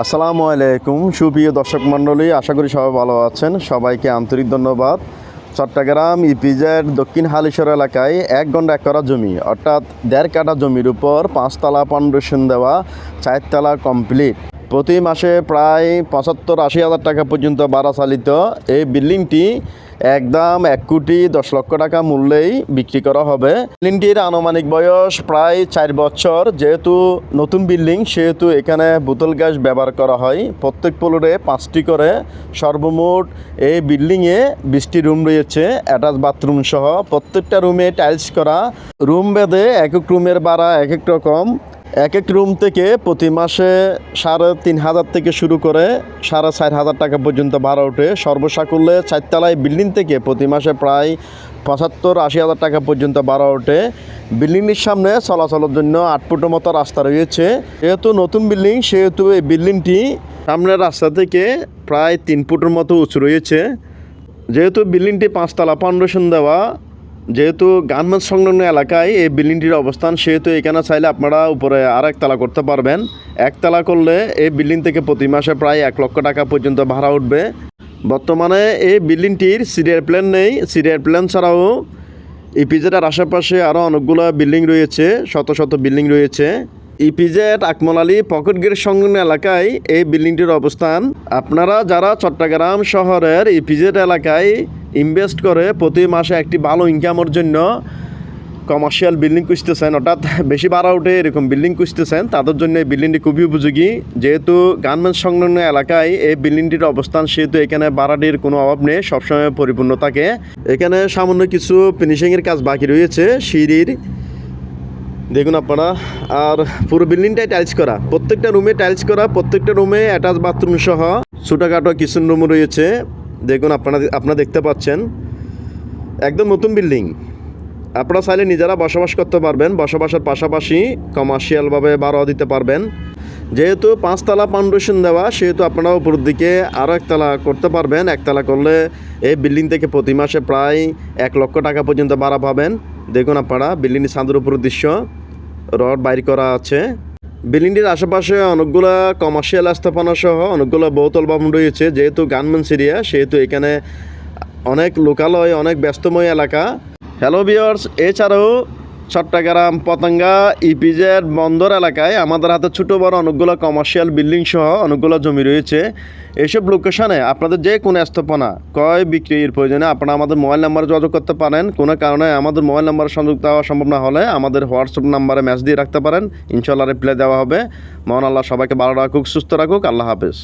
আসসালামু আলাইকুম, সুপ্রিয় দর্শক মণ্ডলী, আশা করি সবাই ভালো আছেন। সবাইকে আন্তরিক ধন্যবাদ। চট্টগ্রাম ইপিজেড দক্ষিণ হালিশর এলাকায় এক ঘণ্টা এক করা জমি, অর্থাৎ দেড় কাটা জমির উপর পাঁচতলা ফাউন্ডেশন দেওয়া চারতলা কমপ্লিট। প্রতি মাসে প্রায় পঁচাত্তর আশি হাজার টাকা পর্যন্ত ভাড়া চালিত এই বিল্ডিংটি একদম এক কোটি দশ লক্ষ টাকা মূল্যেই বিক্রি করা হবে। বিল্ডিংটির আনুমানিক বয়স প্রায় চার বছর। যেহেতু নতুন বিল্ডিং, সেহেতু এখানে বোতল গ্যাস ব্যবহার করা হয়। প্রত্যেক ফ্লোরে পাঁচটি করে সর্বমোট এই বিল্ডিংয়ে বিশটি রুম রয়েছে, অ্যাটাচ বাথরুম সহ প্রত্যেকটা রুমে টাইলস করা। রুম বেঁধে এক এক রুমের ভাড়া এক এক রকম। এক এক রুম থেকে প্রতি মাসে সাড়ে তিন হাজার থেকে শুরু করে সাড়ে চার হাজার টাকা পর্যন্ত ভাড়া ওঠে। সর্বসাকুল্যে চারতলায় বিল্ডিং থেকে প্রতি মাসে প্রায় পঁচাত্তর আশি হাজার টাকা পর্যন্ত ভাড়া ওঠে। বিল্ডিংটির সামনে চলাচলের জন্য আট ফুটের মতো রাস্তা রয়েছে। যেহেতু নতুন বিল্ডিং, সেহেতু এই বিল্ডিংটি সামনের রাস্তা থেকে প্রায় তিন ফুটের মতো উঁচু রয়েছে। যেহেতু বিল্ডিংটি পাঁচতলা ফাউন্ডেশন দেওয়া যেহেতু গার্মেন্টস সংলগ্ন এলাকায় এই বিল্ডিংটির অবস্থান, সেহেতু এখানে চাইলে আপনারা উপরে আর একতলা করতে পারবেন। একতলা করলে এই বিল্ডিং থেকে প্রতি মাসে প্রায় এক লক্ষ টাকা পর্যন্ত ভাড়া উঠবে। বর্তমানে এই বিল্ডিংটির সিরিয়াল প্ল্যান নেই। সিরিয়াল প্ল্যান ছাড়াও ইপিজেডের আশেপাশে আরও অনেকগুলো বিল্ডিং রয়েছে, শত শত বিল্ডিং রয়েছে। EPZ, Akmal Ali, pocket gate সংলগ্ন এলাকায় এই বিল্ডিংটির অবস্থান। আপনারা যারা চট্টগ্রাম শহরের ইপিজেড এলাকায় ইনভেস্ট করে প্রতি মাসে একটি ভালো ইনকামের জন্য কমার্শিয়াল বিল্ডিং খুঁজতেছেন। অর্থাৎ বেশি ভাড়া উঠে এরকম বিল্ডিং খুঁজতেছেন। তাদের জন্য এই বিল্ডিংটি খুবই উপযোগী। যেহেতু গার্মেন্টস সংলগ্ন এলাকায় এই বিল্ডিংটির অবস্থান, সেহেতু এখানে ভাড়াটির কোনো অভাব নেই, সবসময় পরিপূর্ণ থাকে। এখানে সামান্য কিছু ফিনিশিংয়ের কাজ বাকি রয়েছে, সিঁড়ির। দেখুন আপনারা, আর পুরো বিল্ডিংটাই টাইলস করা। প্রত্যেকটা রুমে টাইলস করা, প্রত্যেকটা রুমে অ্যাটাচ বাথরুম সহ ছোটোখাটো কিচেন রুম রয়েছে। দেখুন, আপনারা আপনারা দেখতে পাচ্ছেন, একদম নতুন বিল্ডিং। আপনারা চাইলে নিজেরা বসবাস করতে পারবেন, বসবাসের পাশাপাশি কমার্শিয়ালভাবে ভাড়াও দিতে পারবেন। যেহেতু পাঁচতলা ফাউন্ডেশন দেওয়া, সেহেতু আপনারা উপরের দিকে আরও একতলা করতে পারবেন। একতলা করলে এই বিল্ডিং থেকে প্রতি মাসে প্রায় এক লক্ষ টাকা পর্যন্ত ভাড়া পাবেন। দেখুন আপনারা বিল্ডিংটির ছাদের উপর দৃশ্য, রড বাইর করা আছে। বিল্ডিংটির আশেপাশে অনেকগুলো কমার্শিয়াল স্থাপনা সহ অনেকগুলো বহুতল ভবন রয়েছে। যেহেতু গার্মেন্টস সিরিয়া সেহেতু এখানে অনেক লোকালয়, অনেক ব্যস্তময় এলাকা। হ্যালো বিয়ার্স এছাড়াও চট্টগ্রাম, পতঙ্গা ইপিজেড বন্দর এলাকায় আমাদের হাতে ছোটো বড় অনেকগুলো কমার্শিয়াল বিল্ডিং সহ অনেকগুলো জমি রয়েছে। এইসব লোকেশনে আপনাদের যে কোনো স্থাপনা, ক্রয় বিক্রির প্রয়োজনে আপনারা আমাদের মোবাইল নাম্বারে যোগাযোগ করতে পারেন। কোনো কারণে আমাদের মোবাইল নাম্বারে সংযুক্ত হওয়া সম্ভব না হলে আমাদের হোয়াটসঅ্যাপ নাম্বারে মেসেজ দিয়ে রাখতে পারেন। ইনশাল্লাহ রিপ্লাই দেওয়া হবে। মহান আল্লাহ সবাইকে ভালো রাখুক, সুস্থ রাখুক। আল্লাহ হাফেজ।